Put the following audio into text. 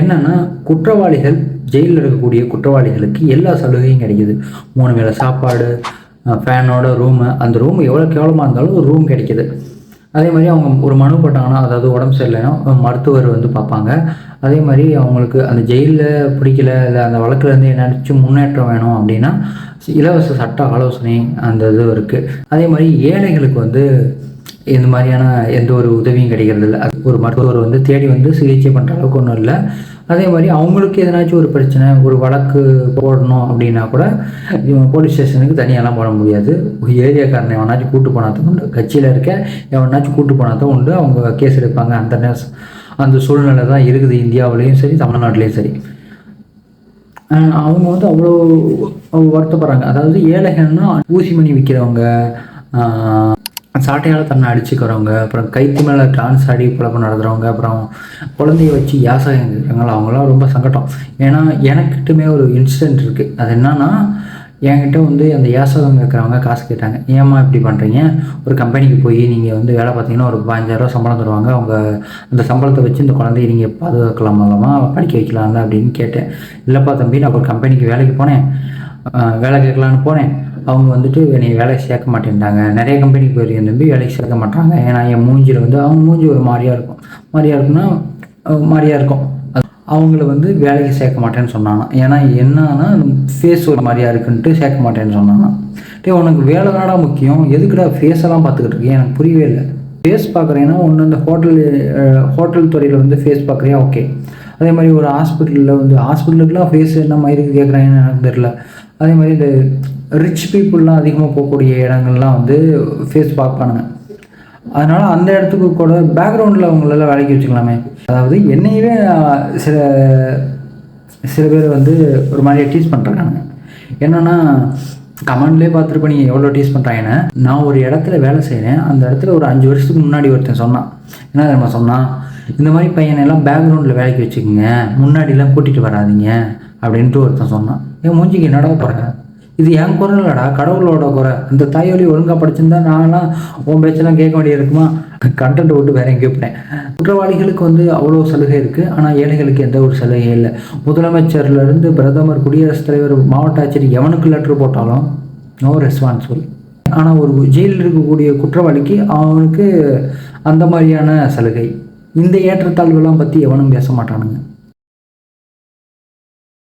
என்னன்னா குற்றவாளிகள் ஜெயிலில் இருக்கக்கூடிய குற்றவாளிகளுக்கு எல்லா சலுகையும் கிடைக்குது. மூணு வேளை சாப்பாடு ஃபேனோட ரூமு அந்த ரூம் எவ்வளோ கேவலமாக இருந்தாலும் ஒரு ரூம் கிடைக்கிது. அதே மாதிரி அவங்க ஒரு மனு போட்டாங்கன்னா அதாவது உடம்பு சரியில்லைன்னா மருத்துவர் வந்து பார்ப்பாங்க. அதே மாதிரி அவங்களுக்கு அந்த ஜெயிலில் பிடிக்கல இல்லை அந்த வழக்குலேருந்து என்னாச்சும் முன்னேற்றம் வேணும் அப்படின்னா இலவச சட்ட ஆலோசனை அந்த இது இருக்குது அதே மாதிரி ஏழைகளுக்கு வந்து இந்த மாதிரியான எந்த ஒரு உதவியும் கிடைக்கிறது இல்லை அது ஒரு மருத்துவர் வந்து தேடி வந்து சிகிச்சை பண்ணுற அளவுக்கு ஒன்றும் இல்லை. அதே மாதிரி அவங்களுக்கு எதனாச்சும் ஒரு பிரச்சனை ஒரு வழக்கு போடணும் அப்படின்னா கூட போலீஸ் ஸ்டேஷனுக்கு தனியாலாம் போட முடியாது. ஏரியாக்காரனை எவனாச்சும் கூட்டு போனாதான் உண்டு. கட்சியில் இருக்க எவனாச்சும் கூட்டு போனாதான் உண்டு. அவங்க கேஸ் எடுப்பாங்க. அந்த நேரம் அந்த சூழ்நிலை தான் இருக்குது இந்தியாவிலையும் சரி தமிழ்நாட்டிலையும் சரி. அவங்க வந்து அவ்வளோ வருத்தப்படுறாங்க. அதாவது ஏழைகள்னா ஊசி மணி விற்கிறவங்க சாட்டையால் தன்னை அடிச்சுக்கிறவங்க அப்புறம் கைத்து மேலே டான்ஸ் ஆடி பழக்கம் நடத்துகிறவங்க அப்புறம் குழந்தைய வச்சு யாசகம் இருக்கிறவங்கள அவங்களாம் ரொம்ப சங்கடம். ஏன்னா எனக்கிட்டுமே ஒரு இன்சிடென்ட் இருக்குது அது என்னன்னா என்கிட்ட வந்து அந்த யாசகம் கேட்குறவங்க காசு கேட்டாங்க. ஏம்மா இப்படி பண்ணுறீங்க ஒரு கம்பெனிக்கு போய் நீங்கள் வந்து வேலை பார்த்தீங்கன்னா ஒரு பதினஞ்சாயிரரூவா சம்பளம் தருவாங்க. அவங்க அந்த சம்பளத்தை வச்சு இந்த குழந்தைய நீங்கள் பாதுகாக்கலாமாலாமா படிக்க வைக்கலாம்ல அப்படின்னு கேட்டேன். இல்லைப்பா தம்பி நான் ஒரு கம்பெனிக்கு வேலைக்கு போனேன். வேலை கேட்கலான்னு போனேன். அவங்க வந்துட்டு என்னை வேலைக்கு சேர்க்க மாட்டேன்ட்டாங்க. நிறைய கம்பெனிக்கு போயிருக்கேன் தம்பி வேலைக்கு சேர்க்க மாட்டாங்க. ஏன்னா என் மூஞ்சியில் வந்து அவங்க மூஞ்சி ஒரு மாதிரியாக இருக்கும். மாதிரியாக இருக்குன்னா மாதிரியாக இருக்கும். அது அவங்கள வந்து வேலைக்கு சேர்க்க மாட்டேன்னு சொன்னாங்க. ஏன்னா என்னன்னா ஃபேஸ் ஒரு மாதிரியா இருக்குன்ட்டு சேர்க்க மாட்டேன்னு சொன்னாங்க. டே உனக்கு வேலை தானடா முக்கியம். எதுக்குடா ஃபேஸெல்லாம் பார்த்துக்கிட்டு இருக்கேன் எனக்கு புரியவே இல்லை. ஃபேஸ் பார்க்குறேன்னா ஒன்று இந்த ஹோட்டல் ஹோட்டல் துறையில் வந்து ஃபேஸ் பார்க்குறியா? ஓகே அதே மாதிரி ஒரு ஹாஸ்பிட்டலில் வந்து ஹாஸ்பிட்டலுக்குலாம் ஃபேஸ் என்ன மாதிரி கேட்குறாங்கன்னு எனக்கு தெரியல. அதே மாதிரி இந்த ரிச் பீப்புளெலாம் அதிகமாக போகக்கூடிய இடங்கள்லாம் வந்து ஃபேஸ் பார்ப்பானுங்க அதனால் அந்த இடத்துக்கு கூட பேக்ரவுண்டில் அவங்களெல்லாம் வேலைக்கு வச்சுக்கலாமே. அதாவது என்னையவே சில சில பேர் வந்து ஒரு மாதிரி டீஸ் பண்ணுறாங்க என்னென்னா கமெண்ட்லேயே பார்த்துருப்ப நீங்கள் எவ்வளோ டீஸ் பண்ணுறாங்கன்னு நான் ஒரு இடத்துல வேலை செய்கிறேன் அந்த இடத்துல ஒரு அஞ்சு வருஷத்துக்கு முன்னாடி ஒருத்தன் சொன்னான். என்ன தெரியுமா சொன்னான்? இந்த மாதிரி பையனை எல்லாம் பேக்ரவுண்டில் வேலைக்கு வச்சுக்கோங்க. முன்னாடிலாம் கூட்டிகிட்டு வராதீங்க. அப்படின்ட்டு ஒருத்தன் சொன்னான். என் மூஞ்சிக்கு என்னடா போகிறேன் இது என் குரல் இல்லடா கடவுளோட குறை. அந்த தாயொலி ஒழுங்காக படிச்சிருந்தா நான்லாம் உன் பேச்செல்லாம் கேட்க வேண்டியது இருக்குமா? கண்டென்ட் விட்டு வேற எங்கேயோ போகிறேன் குற்றவாளிகளுக்கு வந்து அவ்வளோ சலுகை இருக்குது ஆனால் ஏழைகளுக்கு எந்த ஒரு சலுகையும் இல்லை. முதலமைச்சர்லேருந்து பிரதமர் குடியரசுத் தலைவர் மாவட்ட ஆட்சியர் எவனுக்கு லெட்ரு போட்டாலும் நோ ரெஸ்பான்சிபிள் ஆனால் ஒரு ஜெயிலில் இருக்கக்கூடிய குற்றவாளிக்கு அவனுக்கு அந்த மாதிரியான சலுகை. இந்த ஏற்றத்தாழ்வுலாம் பற்றி எவனும் பேச மாட்டானுங்க.